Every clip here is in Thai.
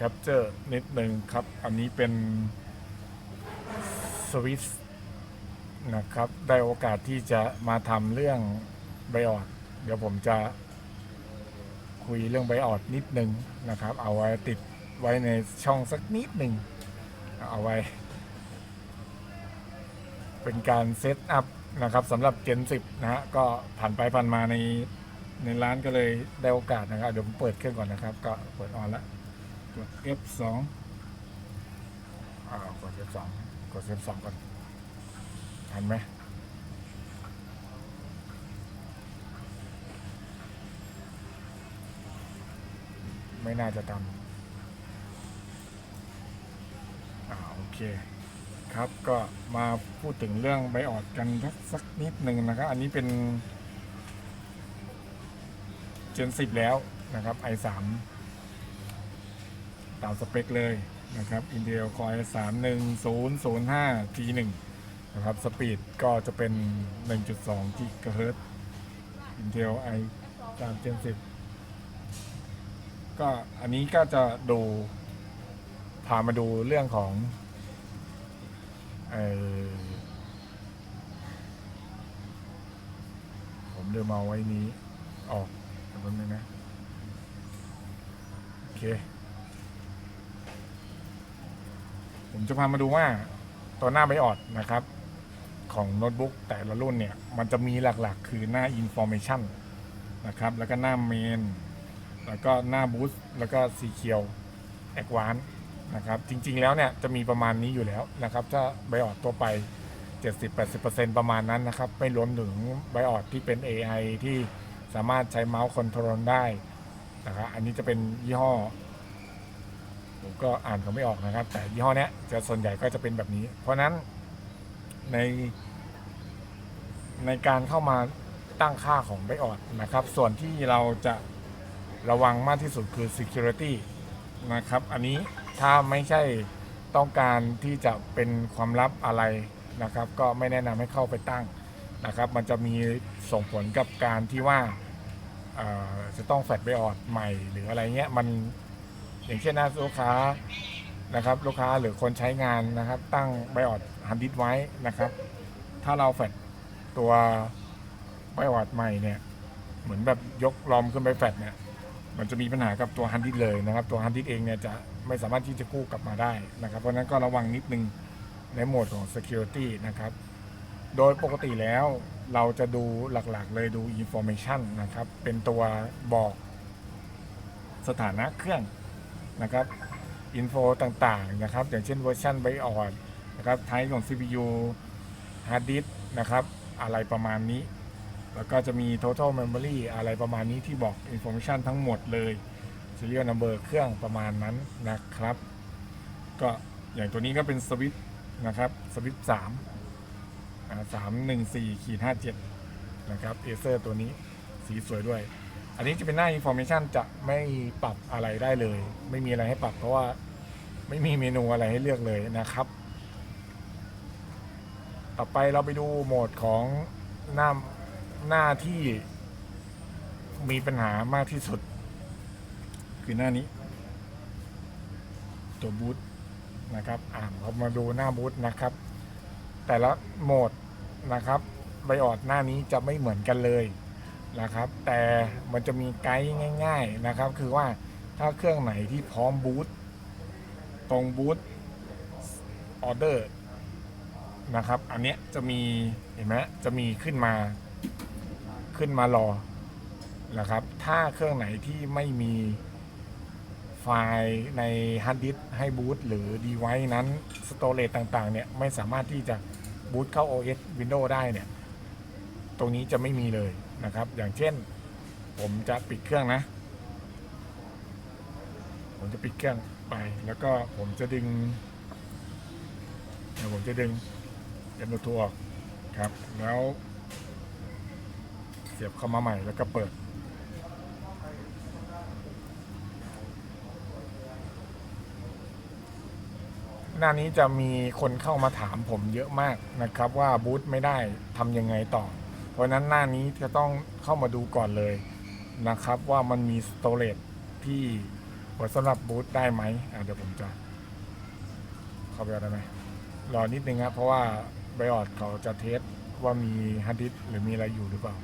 แคปเจอร์นิดหนึ่งครับ อันนี้เป็นสวิสนะครับ ได้โอกาสที่จะมาทำเรื่องไบออดเดี๋ยวผมจะคุยเรื่องไบออดนิดหนึ่งนะครับ เอาไว้ติดไว้ในช่องสักนิดหนึ่งเอาไว้ เป็นการเซตอัพนะครับสำหรับ Gen 10 นะฮะ ก็ผ่านไปผ่านมาในในร้านก็เลยได้โอกาสนะครับ เดี๋ยวผมเปิดเครื่องก่อนนะครับ ก็เปิดออนแล้ว กด F2 อ่ากด F2 กด F2 ก่อนทันไหมไม่น่าจะทำอ่าโอเคครับก็มาพูดถึงเรื่องไบออดกันสักนิดหนึ่งนะครับ อันนี้เป็น Gen 10 แล้วนะครับ i3 ตามสเปคเลยนะครับ Intel Core 3 1005 G1 นะครับ สปีดก็จะเป็น 1.2 GHz Intel i3 Gen 10ก็อันนี้ก็จะดูพามาดูเรื่องของอผมเดิมเอาไว้นี้ออกแป๊บนึงนะ โอเค ผมจะพามาดูว่าตัวหน้าไบออดนะครับ ของโน้ตบุ๊กแต่ละรุ่นเนี่ย มันจะมีหลักๆ คือหน้า Information นะครับ แล้วก็หน้าเมนแล้วก็หน้าบูส์แล้วก็สีเขียวแอ v วานนะครับ จริงๆแล้วเนี่ย จะมีประมาณนี้อยู่แล้วนะครับ ถ้าไบออดตัวไป 70-80%ประมาณนั้นนะครับ ไม่รวมถึงไบออดที่เป็น AI ที่สามารถใช้เมาส์คอนโทรลได้นะครับอันนี้จะเป็นยี่ห้อ ผมก็อ่านเขาไม่ออกนะครับ แต่ยี่ห้อเนี้ยจะส่วนใหญ่ก็จะเป็นแบบนี้ เพราะนั้นใน ในการเข้ามาตั้งค่าของไบออดนะครับ ส่วนที่เราจะระวังมากที่สุดคือ security นะครับ อันนี้ถ้าไม่ใช่ต้องการที่จะเป็นความลับอะไรนะครับ ก็ไม่แนะนำให้เข้าไปตั้งนะครับ มันจะมีส่งผลกับการที่ว่าจะต้องแฟลชไบออดใหม่หรืออะไรเงี้ยมัน อย่างเช่นนะลูกค้านะครับลูกค้าหรือคนใช้งานนะครับ ตั้งไบออดฮันดิสไว้นะครับ ถ้าเราแฟลชตัวไบออดใหม่เนี่ยเหมือนแบบยกลอมขึ้นไปแฟลชเนี่ยมันจะมีปัญหากับตัวฮันดิสเลยนะครับ ตัวฮันดิสเองเนี่ยจะไม่สามารถที่จะกู้กลับมาได้นะครับ เพราะนั้นก็ระวังนิดนึงในโหมดของ Security นะครับ โดยปกติแล้วเราจะดูหลักๆ เลยดู Information นะครับ เป็นตัวบอกสถานะเครื่อง นะครับอินโฟต่างๆนะครับ อย่างเช่นเวอร์ชันไบออดนะครับไทป์ของ CPU hard disk นะครับ อะไรประมาณนี้ แล้วก็จะมี total memory อะไรประมาณนี้ที่บอก information ทั้งหมดเลย serial number เครื่องประมาณนั้นนะครับ ก็อย่างตัวนี้ก็เป็นสวิตนะครับสวิตสามสามหนึ่งสี่ขีดห้าเจ็ดนะครับเอเซอร์ตัวนี้สีสวยด้วย อันนี้จะเป็นหน้า information จะไม่ปรับอะไรได้เลย ไม่มีอะไรให้ปรับเพราะว่าไม่มีเมนูอะไรให้เลือกเลยนะครับ ต่อไปเราไปดูโหมดของหน้าหน้าที่มีปัญหามากที่สุด คือหน้านี้ ตัวบูทนะครับอ่านเรามาดูหน้าบูทนะครับ แต่ละโหมดนะครับไบออดหน้านี้จะไม่เหมือนกันเลย นะครับ แต่มันจะมีไกด์ง่าย ๆนะครับ คือว่าถ้าเครื่องไหนที่พร้อมบูทตรงบูทออเดอร์นะครับ อันเนี้ยจะมีเห็นไหมจะมีขึ้นมาขึ้นมารอนะครับ ถ้าเครื่องไหนที่ไม่มีไฟล์ในฮาร์ดดิสก์ให้บูตหรือดีไว c e นั้นสโตร g ต่างๆ เนี่ย ไม่สามารถที่จะบูตเข้า OS Windows ได้เนี่ย ตรงนี้จะไม่มีเลย นะครับ อย่างเช่น ผมจะปิดเครื่องนะ ผมจะปิดเครื่องไป แล้วก็ผมจะดึงเดี๋ยวผมจะดึงเอ็นโทออกครับ แล้วเสียบเข้ามาใหม่แล้วก็เปิดหน้านี้จะมีคนเข้ามาถามผมเยอะมากนะครับว่าบูตไม่ได้ทำยังไงต่อ ราะนั้นหน้านี้จะต้องเข้ามาดูก่อนเลยนะครับว่ามันมีสโตร g e ที่เปิดสำหรับบูธได้ไหมเดี๋ยวผมจะเข้าไปเอาได้ไหมรอนิดนึงครับเพราะว่าไบออดเขาจะเทสว่ามีฮาร์ดดิสก์หรือมีอะไรอยู่หรือเปล่า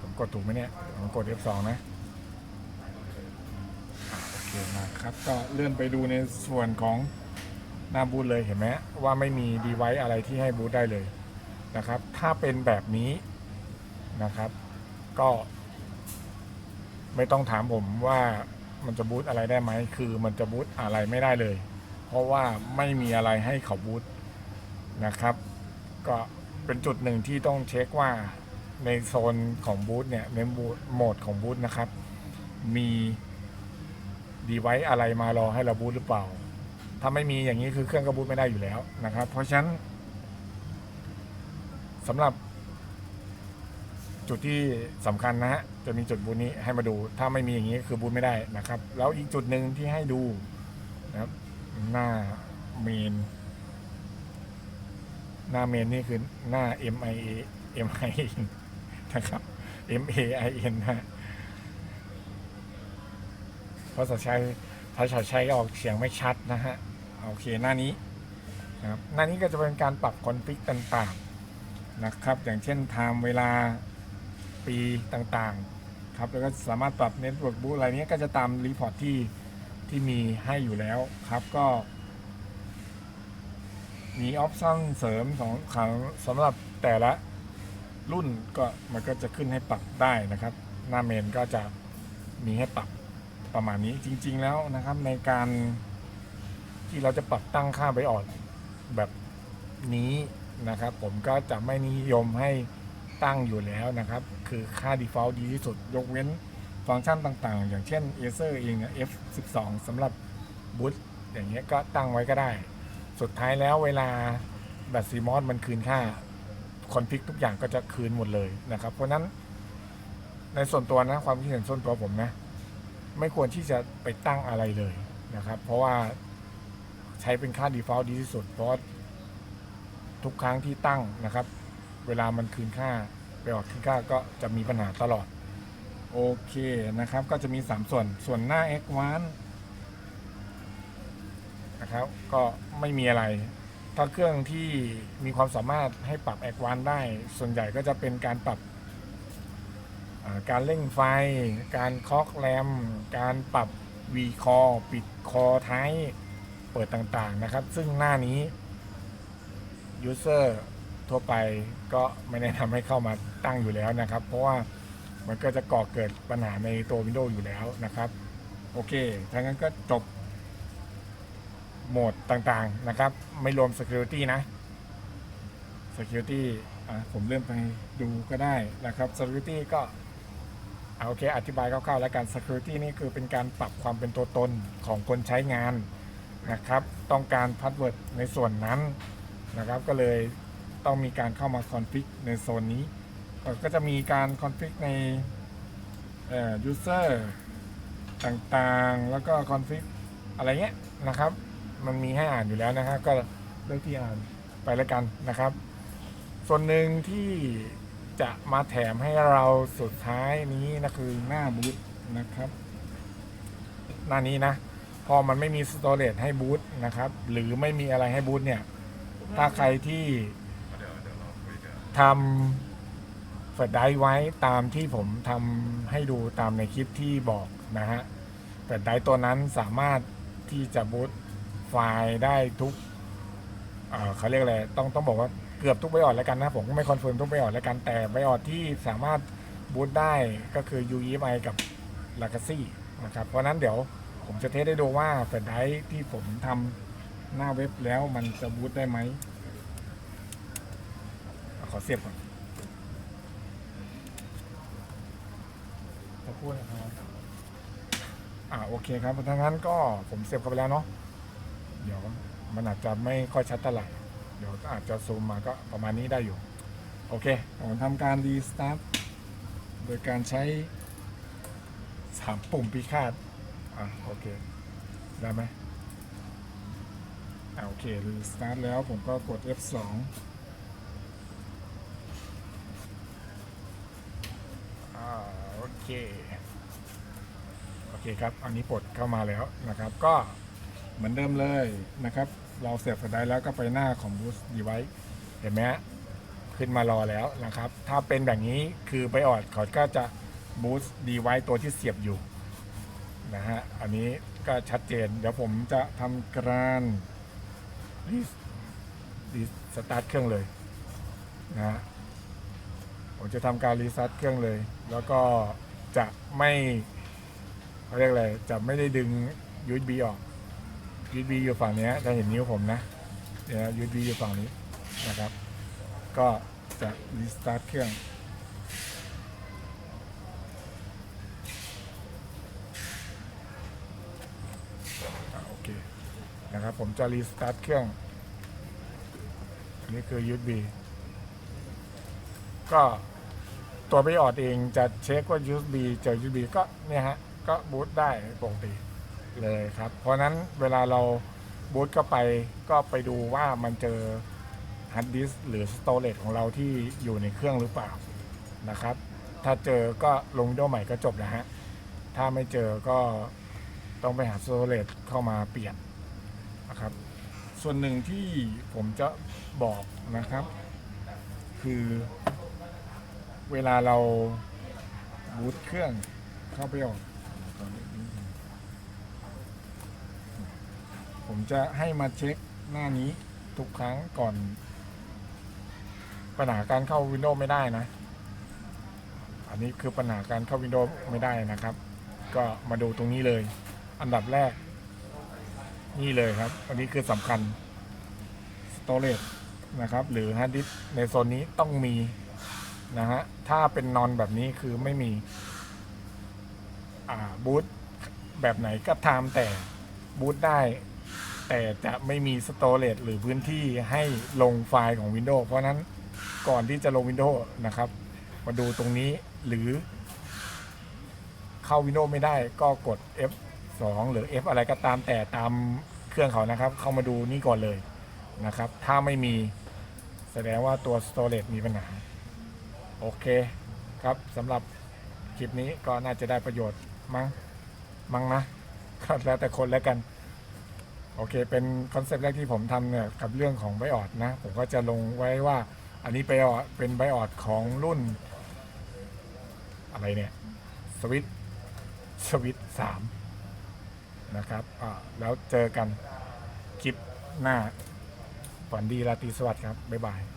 ผมกดถูกไหมเนี่ยผมกด F2 นะอะ มาครับ ก็เลื่อนไปดูในส่วนของหน้าบูธเลยเห็นไหมว่าไม่มีดีไว c e อะไรที่ให้บูธได้เลยนะครับ ถ้าเป็นแบบนี้นะครับ ก็ ไม่ต้องถามผมว่ามันจะบูตอะไรได้ไหมคือมันจะบูตอะไรไม่ได้เลย เพราะว่าไม่มีอะไรให้เขาบูตนะครับ ก็เป็นจุดหนึ่งที่ต้องเช็คว่าในโซนของบูธเนี่ยในบูธโหมดของบูธนะครับ มี ดีไว c e อะไรมารอให้เราบูตหรือเปล่า ถ้าไม่มีอย่างนี้คือเครื่องก็บูตไม่ได้อยู่แล้วนะครับ เพราะฉะนั้นสำหรับ จุดที่สำคัญนะฮะจะมีจุดบูธนี้ให้มาดู ถ้าไม่มีอย่างนี้คือบูธไม่ได้นะครับ แล้วอีกจุดหนึ่งที่ให้ดูนะครับ หน้าเมนหน้าเมนนี่คือหน้า M I A M I N นะครับ M A I N นะฮะ ภาษาใช้ภาษาใช้ออกเสียงไม่ชัดนะฮะโอเคหน้านี้นะครับหน้านี้ก็จะเป็นการปรับคอนฟิกต่างๆนะครับ อย่างเช่นไทม์เวลาปีต่างๆครับแล้วก็สามารถปรับเน็ตเวิร์กบูอะไรเนี้ยก็จะตามรีพอร์ตที่ที่มีให้อยู่แล้วครับก็มีออปชั่นเสริมของของสำหรับแต่ละรุ่นก็มันก็จะขึ้นให้ปรับได้นะครับ หน้าเมนก็จะมีให้ปรับ ประมาณนี้จริง ๆ แล้วนะครับในการที่เราจะปรับตั้งค่าไบออดแบบนี้นะครับ ผมก็จะไม่นิยมให้ตั้งอยู่แล้วนะครับ คือค่า default ดีที่สุด ยกเว้นฟังก์ชันต่างๆ อย่างเช่น Acer เองเนี่ย F12 สำหรับบูตอย่างเงี้ยก็ตั้งไว้ก็ได้ สุดท้ายแล้วเวลาแบตซีมอสมันคืนค่าคอนฟิกทุกอย่างก็จะคืนหมดเลยนะครับ เพราะนั้นในส่วนตัวนะความคิดเห็นส่วนตัวผมนะ ไม่ควรที่จะไปตั้งอะไรเลยนะครับ เพราะว่าใช้เป็นค่า default ดีที่สุด เพราะทุกครั้งที่ตั้งนะครับ เวลามันคืนค่าไปออกคืนค่าก็จะมีปัญหาตลอด โอเคนะครับ ก็จะมี 3 ส่วนส่วนหน้า x 1 a n นะครับ ก็ไม่มีอะไร ถ้าเครื่องที่มีความสามารถให้ปรับ x 1ได้ ส่วนใหญ่ก็จะเป็นการปรับ การเร่งไฟ การคอกแรม การปรับ V คอปิดคอท้ายเปิดต่างๆนะครับ ซึ่งหน้านี้ user ทั่วไปก็ไม่แนะนำให้เข้ามาตั้งอยู่แล้วนะครับ เพราะว่ามันก็จะก่อเกิดปัญหาในตัว Windows อยู่แล้วนะครับ โอเคถ้างั้นก็จบโหมดต่างๆนะครับ ไม่รวม Security นะ Security อะผมเลื่อนไปดูก็ได้นะครับ Security ก็ โอเค อธิบายคร่าวๆแล้วกัน Security นี่คือเป็นการปรับความเป็นตัวตนของคนใช้งานนะครับ ต้องการพาสเวิร์ดในส่วนนั้นนะครับ ก็เลยต้องมีการเข้ามาคอนฟิกในโซนนี้ ก็จะมีการคอนฟิกในเอ่อ user ต่างๆ แล้วก็คอนฟิกอะไรเงี้ยนะครับ มันมีให้อ่านอยู่แล้วนะครับก็เลือกที่อ่านไปแล้วกันนะครับ ส่วนหนึ่งที่ จะมาแถมให้เราสุดท้ายนี้นะคือหน้าบูทนะครับ หน้านี้นะ พอมันไม่มีสโตร g e ให้บูทนะครับ หรือไม่มีอะไรให้บูทเนี่ย ถ้าใครที่ทำเฟดไดไว้ตามที่ผมทำให้ดูตามในคลิปที่บอกนะฮะเฟดไดตัวนั้นสามารถที่จะบูตไฟล์ได้ทุกเอ่อเขาเรียกอะไรต้องต้องบอกว่า เกือบทุกไบออดแล้วกันนะผมไม่คอนเฟิร์มทุกไบออดแล้วกันแต่ไบออดที่สามารถบูตได้ก็คือ UEFI กับ Legacy นะครับเพราะนั้นเดี๋ยวผมจะเทสได้ดูว่าเฟดไดที่ผมทำหน้าเว็บแล้วมันจะบูตได้ไหมขอเสียบก่อนขอพูดนะครับอ่าโอเคครับถ้างั้นก็ผมเสียบเข้าไปแล้วเนาะเดี๋ยวมันอาจจะไม่ค่อยชัดเท่าไหร่ เดี๋ยวอาจจะซูมมาก็ประมาณนี้ได้อยู่ โอเคผมทำการรีสตาร์ทโดยการใช้สามปุ่มพิฆาตอ่าโอเค ได้ไหมอ่าโอเครีสตาร์ทแล้วผมก็กด F2 เคโอเคครับ อันนี้ปลดเข้ามาแล้วนะครับ ก็เหมือนเดิมเลยนะครับ เราเสียบสายได้แล้วก็ไปหน้าของ Boost Device เห็นไหมฮะขึ้นมารอแล้วนะครับ ถ้าเป็นแบบนี้คือไปออดเขาก็จะ Boost Device ตัวที่เสียบอยู่นะฮะ อันนี้ก็ชัดเจน เดี๋ยวผมจะทำการรีรีสตาร์ทเครื่องเลยนะฮะผมจะทำการรีซัตเครื่องเลย แล้วก็จะไม่เขาเรียกอะไร จะไม่ได้ดึง USB ออก USB อยู่ฝั่งนี้จะเห็นนิ้วผมนะเนี่ย USB อยู่ฝั่งนี้นะครับ ก็จะรีสตาร์ทเครื่องอะโอเคนะครับผมจะรีสตาร์ทเครื่องอันนี้คือ USB ก็ตัวไปออดเองจะเช็คว่า USB เจอ USB ก็เนี่ยฮะ ก็บูตได้ปกติ เลยครับ เพราะนั้นเวลาเราบูตเข้าไปก็ไปดูว่ามันเจอฮาร์ดดิสหรือสโตรเลจของเราที่อยู่ในเครื่องหรือเปล่านะครับ ถ้าเจอก็ลงวิดีโอใหม่ก็จบนะฮะ ถ้าไม่เจอก็ต้องไปหาสโตรเลจเข้ามาเปลี่ยนนะครับ ส่วนหนึ่งที่ผมจะบอกนะครับ คือเวลาเราบูตเครื่องเข้าไปออกตอนนี้ ผมจะให้มาเช็คหน้านี้ทุกครั้งก่อน ปัญหาการเข้า Windows ไม่ได้นะ อันนี้คือปัญหาการเข้า Windows ไม่ได้นะครับ ก็มาดูตรงนี้เลย อันดับแรก นี่เลยครับ อันนี้คือสำคัญ storage นะครับ หรือ hard disk ในโซนนี้ต้องมีนะฮะ ถ้าเป็นนอนแบบนี้คือไม่มี อ่าบูตแบบไหนก็ตามแต่บูตได้ แต่จะไม่มีสโตรจหรือพื้นที่ให้ลงไฟล์ของ Windows เพราะนั้นก่อนที่จะลง Windows นะครับ มาดูตรงนี้หรือ เข้า Windows ไม่ได้ก็กด F2 หรือ F อะไรก็ตามแต่ตามเครื่องเขานะครับ เข้ามาดูนี่ก่อนเลยนะครับ ถ้าไม่มีแสดงว่าตัว Storage มีปัญหา โอเคครับสำหรับคลิปนี้ก็น่าจะได้ประโยชน์มั้งมั้งนะก็แล้วแต่คนแล้วกัน โอเค เป็นคอนเซปต์แรกที่ผมทำเนี่ยกับเรื่องของไบออดนะ ผมก็จะลงไว้ว่าอันนี้ไปออดเป็นไบออดของรุ่น อะไรเนี่ยสวิตสวิตสามนะครับอ่าแล้วเจอกันคลิปหน้าฝันดีราตรีสวัสดิ์ครับ บ๊ายบาย